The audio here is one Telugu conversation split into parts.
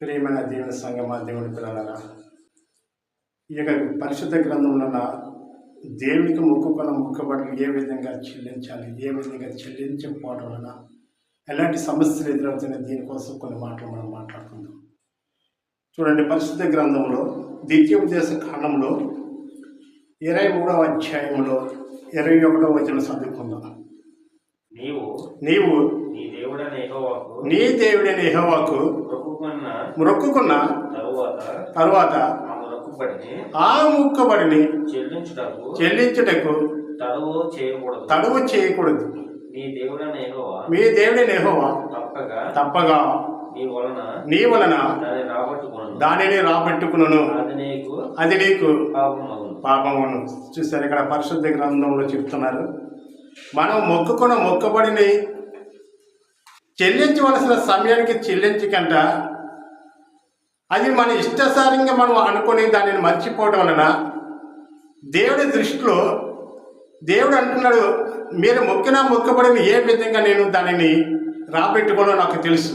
ప్రియమైన దేవుని సంగమా దేవుని పిల్లలరా ఈ యొక్క పరిశుద్ధ గ్రంథంలో ఉన్న దేవునికి మొక్కుకున్న మొక్కబడులు ఏ విధంగా చెల్లించాలి ఏ విధంగా చెల్లించకపోవడం వలన ఎలాంటి సమస్యలు ఎదురవుతున్నాయి దీనికోసం కొన్ని మాటలు మనం మాట్లాడుకుందాం. చూడండి పరిశుద్ధ గ్రంథంలో ద్వితీయోపదేశ కాండంలో ఇరవై మూడవ అధ్యాయంలో ఇరవై ఒకటవ వచనం చదువుకుందాం. నీవు నీవు నీ దేవుడైన యెహోవాకు నీ దేవుడైన యెహోవాకు మొక్కుకున్న మొక్కుకున్న తరువాత తరువాత ఆ మొక్కుబడిని ఆ ముక్కబడిని చెల్లించుటకు చెల్లించుటకు తడువు చేయకూడదు. తడువు చేయకూడదు. నీ దేవుడైన యెహోవా మీ దేవుడైన యెహోవా తప్పగా తప్పగా నీ వలన నీ వలన దాన్ని రాబట్టుకును దానిని రాబట్టుకును అది నీకు అది నీకు పాపమగును. పాపమును చూసారు ఇక్కడ పరిశుద్ధ గ్రంథంలో చెప్తున్నారు. మనం మొక్కుకున్న మొక్కబడిని చెల్లించవలసిన సమయానికి చెల్లించకంట. అది మన ఇష్టసారంగా మనం అనుకుని దానిని మర్చిపోవడం వలన దేవుడి దృష్టిలో దేవుడు అంటున్నాడు మీరు మొక్కిన మొక్కబడిన ఏ విధంగా నేను దానిని రాబెట్టుకోనో నాకు తెలుసు.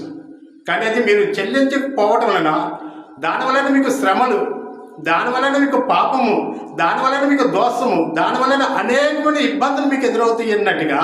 కానీ అది మీరు చెల్లించకపోవటం వలన దాని వలన మీకు శ్రమలు దాని వలన మీకు పాపము దాని వలన మీకు దోషము దాని వలన అనేకమైన ఇబ్బందులు మీకు ఎదురవుతాయి అన్నట్టుగా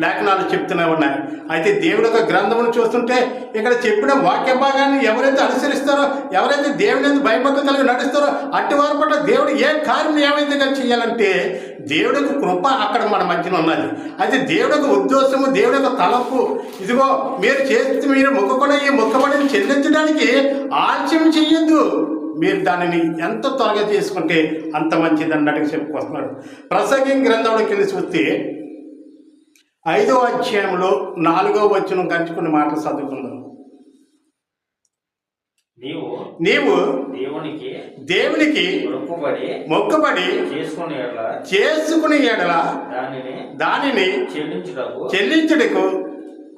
లేఖనాలు చెప్తూనే ఉన్నాయి. అయితే దేవుడు యొక్క గ్రంథమును చూస్తుంటే ఇక్కడ చెప్పిన వాక్య భాగాన్ని ఎవరైతే అనుసరిస్తారో ఎవరైతే దేవుని ఎందుకు భయభక్తి కలిగి నడుస్తారో అట్టి వారి పట్ల దేవుడు ఏ కార్యం ఏ విధంగా చేయాలంటే దేవుడికి కృప అక్కడ మన మధ్యన ఉన్నది. అయితే దేవుడికి ఉద్దేశము దేవుడి యొక్క తలపు ఇదిగో మీరు చేస్తే మీరు మొక్కకుండా ఈ మొక్కబడిని చెల్లించడానికి ఆలస్యం చెయ్యొద్దు మీరు దానిని ఎంత త్వరగా చేసుకుంటే అంత మంచిది అన్నట్టుగా చెప్పుకొస్తున్నాడు. ప్రసంగం గ్రంథంలో కింద చూస్తే ఐదో అధ్యాయంలో నాలుగో వచ్చిన గంచుకుని మాటలు చదువుకుందాం. నీవు నీవు దేవునికి దేవునికి మొక్కుబడి చేసుకునే ఎడల దానిని దానిని చెల్లించుటకు చెల్లించుటకు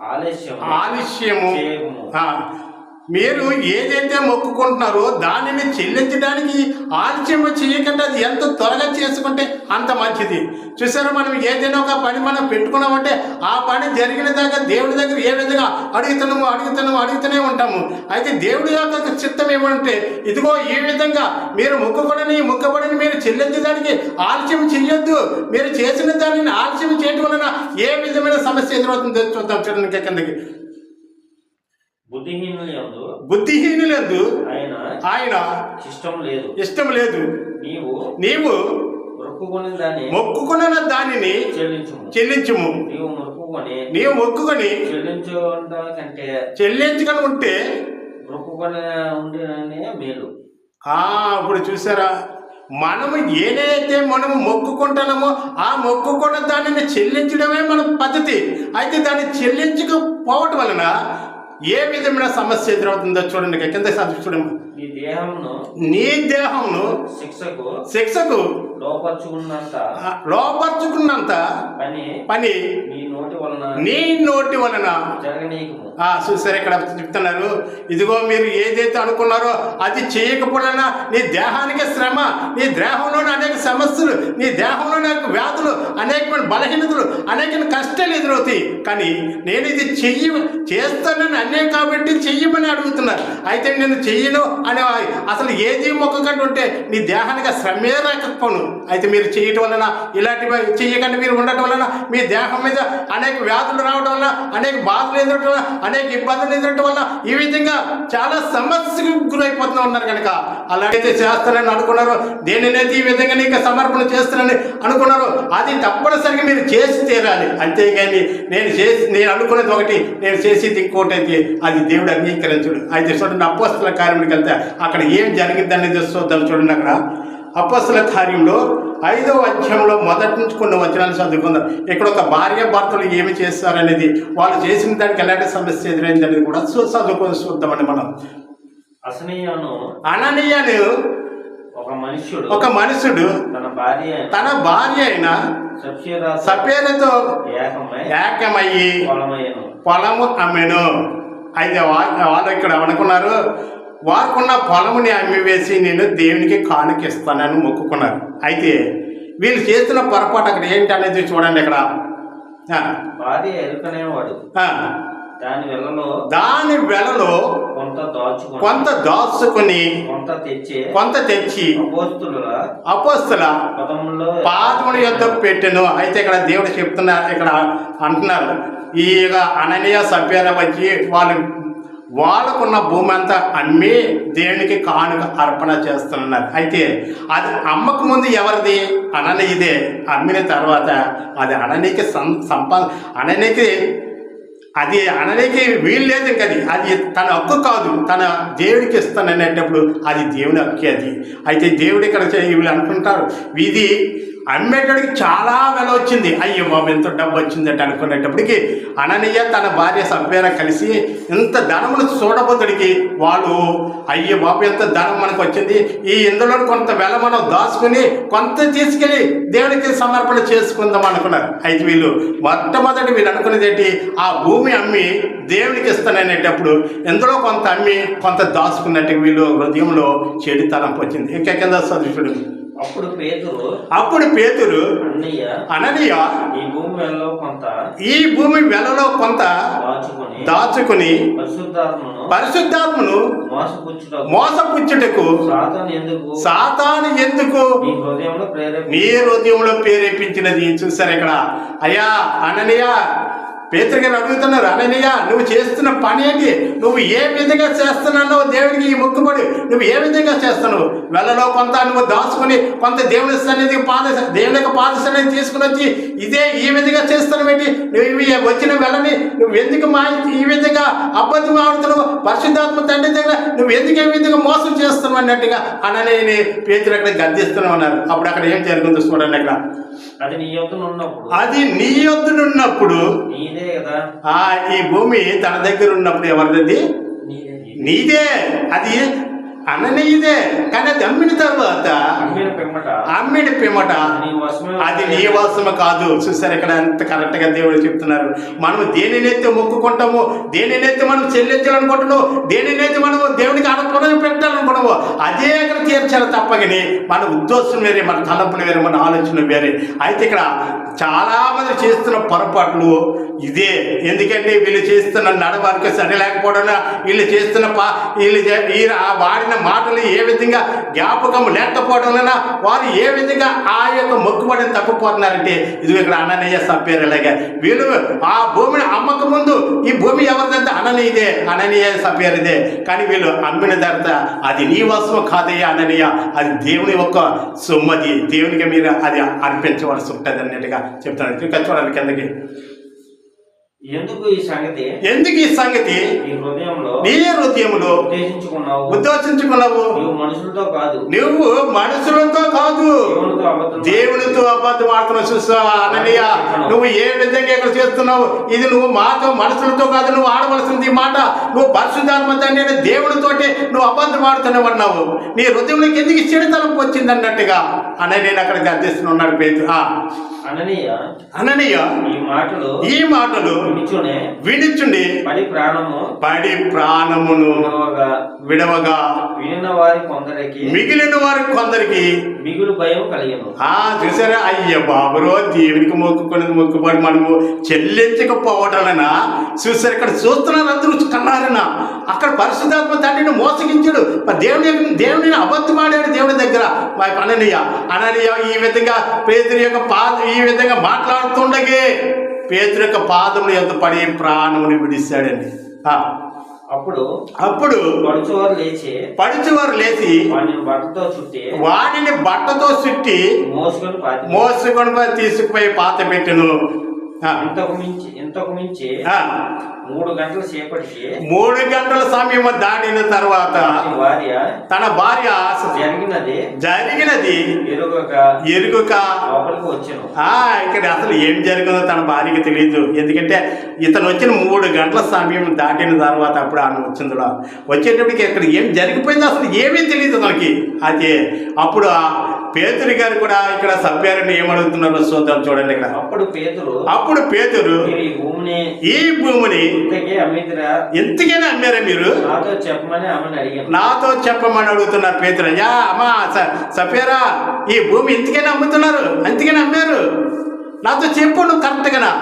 ఆలస్యం ఆలస్యము. చేయకుము ఆ, మీరు ఏదైతే మొక్కుకుంటున్నారో దానిని చెల్లించడానికి ఆలస్యం చేయకుండా అది ఎంత త్వరగా చేసుకుంటే అంత మంచిది. చూసారా మనం ఏదైనా ఒక పని మనం పెట్టుకున్నామంటే ఆ పని జరిగిన దాకా దేవుడి దగ్గర ఏ విధంగా అడుగుతున్నాము అడుగుతున్నాము అడుగుతూనే ఉంటాము. అయితే దేవుడి యొక్క చిత్తం ఏమంటే ఇదిగో ఈ విధంగా మీరు మొక్కుబడిని మొక్కబడిని మీరు చెల్లించడానికి ఆలస్యం చెయ్యొద్దు మీరు చేసిన దానిని ఆలస్యం చేయడం వలన ఏ విధమైన సమస్య ఎదురవుతుందో చూద్దాం చూడండి కిందకి. బుద్ధిహీనులందు ఆయన. ఆయన. ఇష్టం లేదు. ఇష్టం లేదు. నీవు నీవు దాన్ని మొక్కుకున్న దానిని చెల్లించుము. చెల్లించుము. నీవు మొక్కుకొని నీవు మొక్కుకొని చెల్లించుట కంటే చెల్లించుకొని ఉంటే మొక్కుకొని ఉండిననే మేలు. ఆ ఇప్పుడు చూసారా? మనము ఏదైతే మనము మొక్కుకుంటున్నామో ఆ మొక్కుకున్న దానిని చెల్లించడమే మన పద్ధతి. అయితే దాన్ని చెల్లించకపోవటం వలన ఏ విధమైన సమస్య ఎదురవుతుందో చూడండి. కింద చూడండి. నీ దేహమును నీ దేహంను శిక్షకు శిక్షకు లోపరుచుకున్నంత పని పని నీ నోటి వలన నీ నోటి వలన జరగనీయకము. చూసారు ఇక్కడ చెప్తున్నారు. ఇదిగో మీరు ఏదైతే అనుకున్నారో అది చేయకపోయినా నీ దేహానికి శ్రమ నీ దేహంలోని అనేక సమస్యలు నీ దేహంలో అనేక వ్యాధులు అనేకమైన బలహీనతలు అనేక కష్టాలు ఎదురవుతాయి. కానీ నేను ఇది చెయ్యి చేస్తానని అనే కాబట్టి చెయ్యమని అడుగుతున్నారు. అయితే నేను చెయ్యను అనే అసలు ఏది మొక్కకుండా ఉంటే నీ దేహానికి శ్రమే రాకపోను. అయితే మీరు చేయటం వలన ఇలాంటివి చెయ్యకుండా మీరు ఉండటం వలన మీ దేహం మీద అనేక వ్యాధులు రావడం వలన అనేక బాధలు ఎదురటం వలన అనేక ఇబ్బందులు ఎదురటం వల్ల ఈ విధంగా చాలా సమస్యకు గురైపోతూ ఉన్నారు కనుక. అలాగైతే చేస్తానని అనుకున్నారు దేనినైతే ఈ విధంగా నీకు సమర్పణ చేస్తానని అనుకున్నారు అది తప్పనిసరిగా మీరు చేసి తీరాలి. అంతేగాని నేను చేసి నేను అనుకున్నది ఒకటి నేను చేసేది ఇంకోటి అయితే అది దేవుడు అంగీకరించుడు. అయితే చూడండి అపోస్తుల కార్యములకి వెళ్తే అక్కడ ఏం జరిగిందనేది చూద్దాం చూడండి అక్కడ. అపస్సుల కార్యంలో ఐదవ అధ్యాయంలో మొదటి నుంచి కొన్ని వచనాలు చదువుకుందాం. ఇక్కడ ఒక భార్య భర్తలు ఏమి చేస్తారనేది వాళ్ళు చేసిన దానికి ఎలాంటి సమస్య ఎదురైంది అనేది కూడా చదువుకొని చూద్దామండి మనం. అసనీయను అననీయను ఒక మనుష్యుడు ఒక మనుషుడు తన భార్య అయిన తన భార్య అయిన ఏకమై ఏకమయ్యి పొలము అమ్మెను. అయితే వాళ్ళు ఇక్కడ అనుకున్నారు వారుకున్న పొలముని అమ్మివేసి నేను దేవునికి కానుకిస్తానని మొక్కుకున్నారు. అయితే వీళ్ళు చేస్తున్న పొరపాటు అక్కడ ఏంటి అనేది చూడండి ఇక్కడ. భార్య దాని వెలలో దాని వెలలో కొంత దాచుకొని కొంత దాచుకుని కొంత తెచ్చి కొంత తెచ్చి అపోస్తుల అపోస్తల పదములో పాదముల యొద్ద పెట్టెను. అయితే ఇక్కడ దేవుడు చెప్తున్నారు ఇక్కడ అంటున్నారు. ఈ అననీయ సభ్యుల వచ్చి వాళ్ళు వాళ్ళకున్న భూమి అంతా అమ్మి దేవునికి కానుక అర్పణ చేస్తున్నారు. అయితే అది అమ్మకు ముందు ఎవరిది? అననీయదే అమ్మిన తర్వాత అది అననీకి సం సంపా అననీకి అది అననీకి వీలు లేదు అది. అది తన హక్కు కాదు. తన దేవుడికి ఇస్తాననేటప్పుడు అది దేవుని హక్కే అది. అయితే దేవుడు ఇక్కడ వీళ్ళు అనుకుంటారు ఇది అమ్మేటడికి చాలా వెల వచ్చింది. అయ్యో బాబు ఎంత డబ్బు వచ్చిందంటే అనుకునేటప్పటికి అననీయ తన భార్య సభ్యుల కలిసి ఇంత ధనమును చూడబోతుడికి వాళ్ళు అయ్యో బాబు ఎంత ధనం మనకు వచ్చింది. ఈ ఇందులో కొంత వెల మనం దాచుకుని కొంత తీసుకెళ్ళి దేవుడికి సమర్పణ చేసుకుందాం అనుకున్నారు. అయితే వీళ్ళు మొట్టమొదటి వీళ్ళు అనుకునేది ఏంటి? ఆ భూమి అమ్మి దేవుడికి ఇస్తాననేటప్పుడు ఇందులో కొంత అమ్మి కొంత దాచుకున్నట్టు వీళ్ళు హృదయంలో చెడుతనం వచ్చింది ఇంకా కింద సదృశుడు అప్పుడు పేతురు అప్పుడు పేతురు అననీయ ఈ భూమి వెలలో కొంత ఈ భూమి వెలలో కొంత దాచుకొని దాచుకుని పరిశుద్ధాత్మను పరిశుద్ధాత్మను మోసపుచ్చుటకు మోసపుచ్చుటకు సాతాను ఎందుకు? సాతాను ఎందుకు? నీ హృదయంలో ప్రేరేపి నీ హృదయంలో ప్రేరేపించినది చూసారు ఇక్కడ? అయ్యా అననీయ పేతురు గారు అడుగుతున్నారు? అననీయ నువ్వు చేస్తున్న పని ఏంటి? నువ్వు ఏ విధంగా చేస్తున్నానో దేవుడికి ఈ మొక్కుబడి నువ్వు ఏ విధంగా చేస్తున్నావు? వెళ్ళలో కొంత నువ్వు దాచుకుని కొంత దేవుని సన్నిధికి పాద దేవుని యొక్క పాద సన్నిధి తీసుకుని వచ్చి ఇదే ఈ విధంగా చేస్తున్నావు ఏంటి? నువ్వు వచ్చిన వెళ్ళని నువ్వు ఎందుకు మా ఈ విధంగా అబద్ధం ఆడుతున్నావు? పరిశుద్ధాత్మ తండ్రి దగ్గర నువ్వు ఎందుకు ఈ విధంగా మోసం చేస్తున్నావు అన్నట్టుగా అనని పేతురు అక్కడ గద్దిస్తున్నావు అన్నారు. అప్పుడు అక్కడ ఏం జరుగుతుందో చూడండి అక్కడ. అది నీ యొద్ద ఉన్నప్పుడు. అది నీ ఈ భూమి తన దగ్గర ఉన్నప్పుడు ఎవరిది? నీదే. అది అననీయదే కానీ అది అమ్మిన తర్వాత అమ్మిన పిమ్మట. అది నీ వాసము కాదు. చూసారు ఇక్కడ ఎంత కరెక్ట్గా దేవుడు చెప్తున్నారు. మనం దేనినైతే మొక్కుకుంటామో దేనినైతే మనం చెల్లించాలనుకుంటున్నామో దేనినైతే మనం దేవునికి అనుకూలంగా పెట్టాలనుకున్నామో అదే ఇక్కడ తీర్చాలి తప్పగని మన ఉద్దేశం వేరే మన తలంపులు వేరే మన ఆలోచన వేరే. అయితే ఇక్కడ చాలా మంది చేస్తున్న పొరపాట్లు ఇదే. ఎందుకంటే వీళ్ళు చేస్తున్న నడవడిక సరి లేకపోవడం వీళ్ళు చేస్తున్న పా వీళ్ళు వీరు ఆ వాడిన మాటలు ఏ విధంగా జ్ఞాపకం లేకపోవడం వలన వారు ఏ విధంగా ఆ యొక్క మొక్కుబడిని తప్పిపోతున్నారంటే ఇది ఇక్కడ అననయ్య సభ్యులు ఇలాగే వీళ్ళు ఆ భూమిని అమ్మక ముందు ఈ భూమి ఎవరిదంతా అననీయదే అననీయ సభ్యులదే కానీ వీళ్ళు అమ్మిన తర్వాత అది నీ వస్తువు కాదయ్యా అననీయ అది దేవుని యొక్క సొమ్మది దేవునికి మీరు అది అర్పించవలసి ఉంటుంది అన్నట్టుగా చెప్తాను ఇంకా చూడండి కిందకి. ఎందుకు ఈ సంగతి? ఎందుకు ఈ సంగతి? నీ హృదయంలో నీ ఉద్దేశించుకున్నావు. ఉద్దేశించుకున్నావు. నీవు మనుషులతో కాదు. నువ్వు మనుషులతో కాదు. దేవునితో అబద్ధం ఆడుతున్నావు. చూస్తావా అననీయ నువ్వు ఏ విధంగా ఇక్కడ చేస్తున్నావు? ఇది నువ్వు మాతో మనుషులతో కాదు నువ్వు ఆడవలసింది ఈ మాట. నువ్వు పరిశుద్ధాత్మ తండ్రి దేవునితోటి నువ్వు అబద్ధం ఆడుతున్నావు అన్నావు. నీ హృదయంలోకి ఎందుకు చెడుతలం వచ్చింది అన్నట్టుగా? అని నేను అక్కడ గద్దిస్తున్నాడు పేరు అననీయ అననీయ ఈ మాటలు ఈ మాటలు వినిచునే వినిచుండి పడి ప్రాణము పడి ప్రాణమును విడవగా వినిన వారి కొందరికి మిగిలిన వారి కొందరికి మిగులు భయం కలిగను. ఆ చూసారా? అయ్య బాబురో దేవునికి మొక్కుకునేది మొక్కుబడి మనము చెల్లించకపోవటాలన? చూసారు? ఇక్కడ చూస్తున్నారు అందరూ కన్నారన. అక్కడ పరిశుద్ధాత్మ తండ్రిని మోసగించాడు. దేవుని దేవుని అబద్ధం ఆడాడు దేవుని దగ్గర. మా అననీయ అననీయ ఈ విధంగా పేదరి యొక్క పాద ఈ విధంగా మాట్లాడుతుండగే పేదరి యొక్క పాదములు ఎంత పడి ప్రాణముని విడిస్తాడండి ఆ, అప్పుడు అప్పుడు పడుచువారు లేచి పడిచివారు లేచి వాడిని బట్టతో చుట్టి వాడిని బట్టతో చుట్టి మోసుకొని మోసుకొని పోయి తీసుకుపోయి పాత పెట్టెను ఇంతకు మించి ఇంతకు మించి ఆ, మూడు గంటల సేపటికి మూడు గంటల సమయం దాటిన తర్వాత భార్య తన భార్య జరిగినది జరిగినది ఎరుగక ఎరుగుక లోపలికి వచ్చాను. ఇక్కడ అసలు ఏం జరిగిందో తన భార్యకి తెలియదు ఎందుకంటే ఇతను వచ్చిన మూడు గంటల సమయం దాటిన తర్వాత అప్పుడు ఆమె వచ్చిందిలో. వచ్చేటప్పటికి ఇక్కడ ఏం జరిగిపోయిందో అసలు ఏమీ తెలియదు తనకి. అదే అప్పుడు పేతురి గారు కూడా ఇక్కడ సభ్యారిని ఏమడుగుతున్నారో చూద్దాం చూడండి ఇక్కడ. అప్పుడు పేతురు అప్పుడు పేతురు ఈ భూమిని ఎంతకైనా అమ్మారా మీరు? నాతో చెప్పమని అడుగుతున్నారు పేతురు. అయ్యా అమ్మా సఫేరా ఈ భూమి ఇంతకైనా అమ్ముతున్నారు? అంతకైనా అమ్మారు? నాతో చెప్పు నువ్వు కరెక్ట్గానా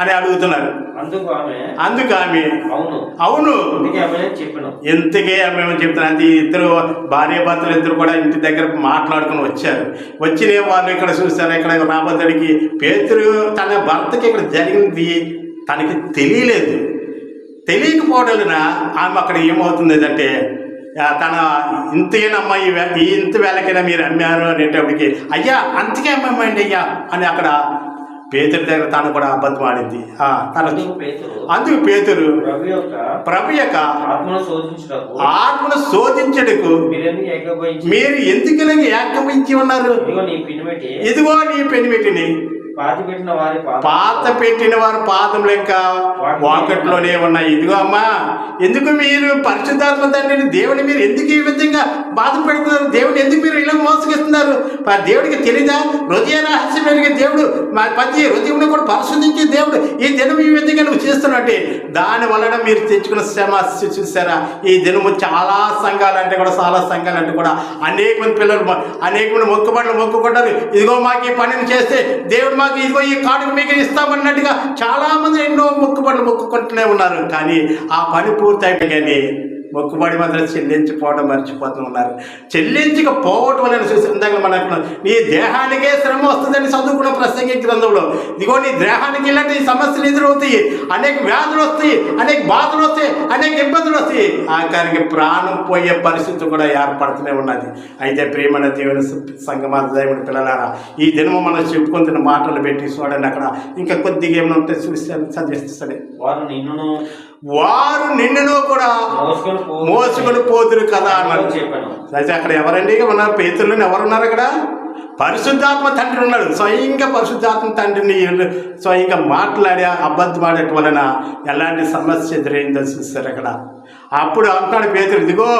అని అడుగుతున్నారు. అందుకు ఆమె అందుకు ఆమె? అవును. అవును. అందుకే ఆమె చెప్పాను. చెప్తున్నాను అది ఇద్దరు భార్య భర్తలు ఇద్దరు కూడా ఇంటి దగ్గర మాట్లాడుకుని వచ్చారు. వచ్చిన వాళ్ళు ఇక్కడ చూస్తారు ఇక్కడ రాబోతుడికి పేతురు తన భర్తకి ఇక్కడ జరిగింది తనకి తెలియలేదు. తెలియకపోవడం ఆమె అక్కడ ఏమవుతుంది అంటే తన వే- ఈ ఇంత వేళకైనా మీరు అమ్మారు అనేటప్పటికి అయ్యా అంతకే అమ్మమ్మండి అయ్యా అని అక్కడ పేతురు దగ్గర తను కూడా అబద్ధం ఆడింది. తన అందుకు పేతురు. ప్రభు యొక్క ఆత్మను శోధించడుకు మీరు ఎందుకు ఏకమించి ఉన్నారు? ఇదిగో నీ పెనిమిటిని పాతి పెట్టిన వారి పాదములు ఇంకా వాకట్లోనే ఉన్నాయి. ఇదిగో అమ్మా ఎందుకు మీరు పరిశుద్ధాత్మ తండ్రిని దేవుని మీరు ఎందుకు ఈ విధంగా బాధ పెడుతున్నారు? దేవుని ఎందుకు మీరు ఇలా మోసగిస్తున్నారు? మరి దేవుడికి తెలీదా? హృదయ రహస్యం ఎరిగే దేవుడు మా ప్రతి హృదయంలో కూడా పరిశుద్ధించే దేవుడు ఈ దినం ఈ విధంగా నువ్వు చేస్తున్నట్టే. దాని వలన మీరు తెచ్చుకున్న సమస్య చూసారా? ఈ దినము చాలా సంఘాలు అంటే కూడా చాలా సంఘాలు అంటే కూడా అనేక మంది పిల్లలు మ- అనేక మంది మొక్కుబడులు మొక్కుకుంటారు. ఇదిగో మాకు ఈ పనిని చేస్తే దేవుడు మాకు ఇదిగో ఈ కాడుకు మీకు ఇస్తామన్నట్టుగా చాలా మంది ఎన్నో మొక్కుబడులు మొక్కుకుంటూనే ఉన్నారు. కానీ ఆ పని పూర్తి కానీ మొక్కుబడి మాత్రం చెల్లించిపోవడం మర్చిపోతూ ఉన్నారు చెల్లించకపోవటం వలన చూసి ఇందాక నీ దేహానికే శ్రమ వస్తుందని చదువుకున్న ప్రసంగి గ్రంథంలో. ఇదిగో నీ దేహానికి ఇలాంటి సమస్యలు ఎదురవుతాయి. అనేక వ్యాధులు వస్తాయి. అనేక బాధలు వస్తాయి. అనేక ఇబ్బందులు వస్తాయి. ఆఖరికి ప్రాణం పోయే పరిస్థితి కూడా ఏర్పడుతూనే ఉన్నది. అయితే ప్రేమణ దేవుని సంగమా దేవుని పిల్లలారా ఈ దినము మనం చెప్పుకుంటున్న మాటలు పెట్టి చూడండి అక్కడ. ఇంకా కొద్దిగా ఏమైనా ఉంటే చూస్తాను సజెస్ట్ వారు నిన్ను వారు నిన్నును కూడా మోసుకొని పోతురు కదా అన్నారు చెప్పాను. అయితే అక్కడ ఎవరండి? ఉన్నారు పేతుల్లో ఎవరున్నారు అక్కడ? పరిశుద్ధాత్మ తండ్రి ఉన్నాడు. స్వయంగా పరిశుద్ధాత్మ తండ్రిని స్వయంగా మాట్లాడి అబద్ధం ఆడటం వలన ఎలాంటి సమస్య ఎదురైందో చూస్తారు అక్కడ. అప్పుడు అంటున్నాడు పేతురు ఇదిగో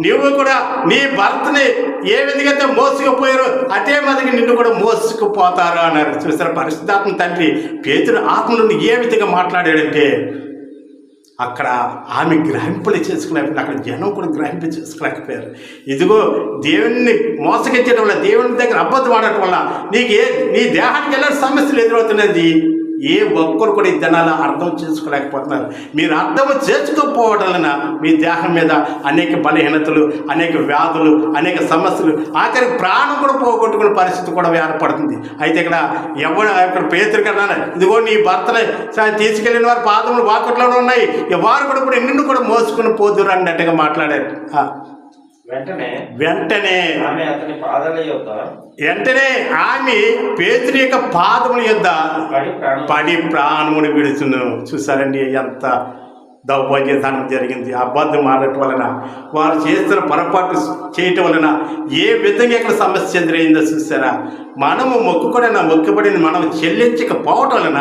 నీవు కూడా నీ భర్తని ఏ విధంగా మోసుకుపోయారో అదే మాదిరి నిన్ను కూడా మోసుకుపోతారు అన్నారు. చూసారు పరిశుద్ధాత్మ తండ్రి పేతురు ఆత్మ నుండి ఏ విధంగా మాట్లాడాడంటే అక్కడ ఆమె గ్రహింపులు చేసుకోలేకపోయింది. అక్కడ జనం కూడా గ్రహింపు చేసుకోలేకపోయారు. ఇదిగో దేవుణ్ణి మోసగించడం వల్ల దేవుని దగ్గర అబద్ధం ఆడటం వల్ల నీకు ఏ నీ దేహానికి ఎలాంటి సమస్యలు ఎదురవుతున్నది? ఏ ఒక్కరు కూడా ఈ జనాలు అర్థం చేసుకోలేకపోతున్నారు. మీరు అర్థం చేసుకోకపోవడం వలన మీ దేహం మీద అనేక బలహీనతలు అనేక వ్యాధులు అనేక సమస్యలు ఆఖరి ప్రాణం కూడా పోగొట్టుకునే పరిస్థితి కూడా ఏర్పడుతుంది. అయితే ఇక్కడ ఎవరు ఇక్కడ పేతురు కన్నా ఇదిగో నీ భర్తలే తీసుకెళ్ళిన వారి పాదములు వాకట్లోనే ఉన్నాయి. వారు కూడా ఇప్పుడు నిన్ను కూడా మోసుకుని పోదురు అన్నట్టుగా మాట్లాడారు. వెంటనే వెంటనే ఆమె అతని పాదాల యొక్క వెంటనే ఆమె పేతురి యొక్క పాదముల యొద్ద పడి ప్రాణం పడి ప్రాణమును విడుచును. చూసారండి ఎంత దౌర్భాగ్యతనం జరిగింది. అబద్ధం ఆడటం వలన వారు చేస్తున్న పొరపాటు చేయటం వలన ఏ విధంగా ఇక్కడ సమస్య ఎదురైందో చూసారా? మనము మొక్కుబడిన మొక్కుబడిని మనం చెల్లించకపోవటం వలన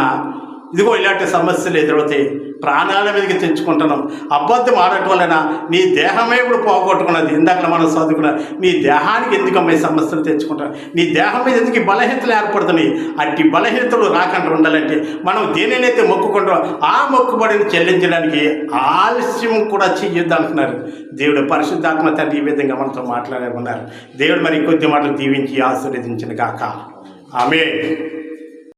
ఇదిగో ఇలాంటి సమస్యలు ఎదురవుతాయి. ప్రాణాల మీదకి తెచ్చుకుంటున్నాం అబద్ధం ఆడటం వలన నీ దేహమే ఇప్పుడు పోగొట్టుకున్నది. ఇందాక మనం చదువుకున్నా నీ దేహానికి ఎందుకు అమ్మాయి సమస్యలు తెచ్చుకుంటాం నీ దేహం మీద ఎందుకు బలహీనతలు ఏర్పడుతున్నాయి? అట్టి బలహీనతలు రాకుండా ఉండాలంటే మనం దేనినైతే మొక్కుకుంటాం ఆ మొక్కుబడిని చెల్లించడానికి ఆలస్యం కూడా చెయ్యొద్దు అంటున్నారు. దేవుడు పరిశుద్ధాత్మ తండ్రి ఈ విధంగా మనతో మాట్లాడే ఉన్నారు. దేవుడు మరి కొద్ది మాటలు దీవించి ఆశీర్వదించిన కాక ఆమె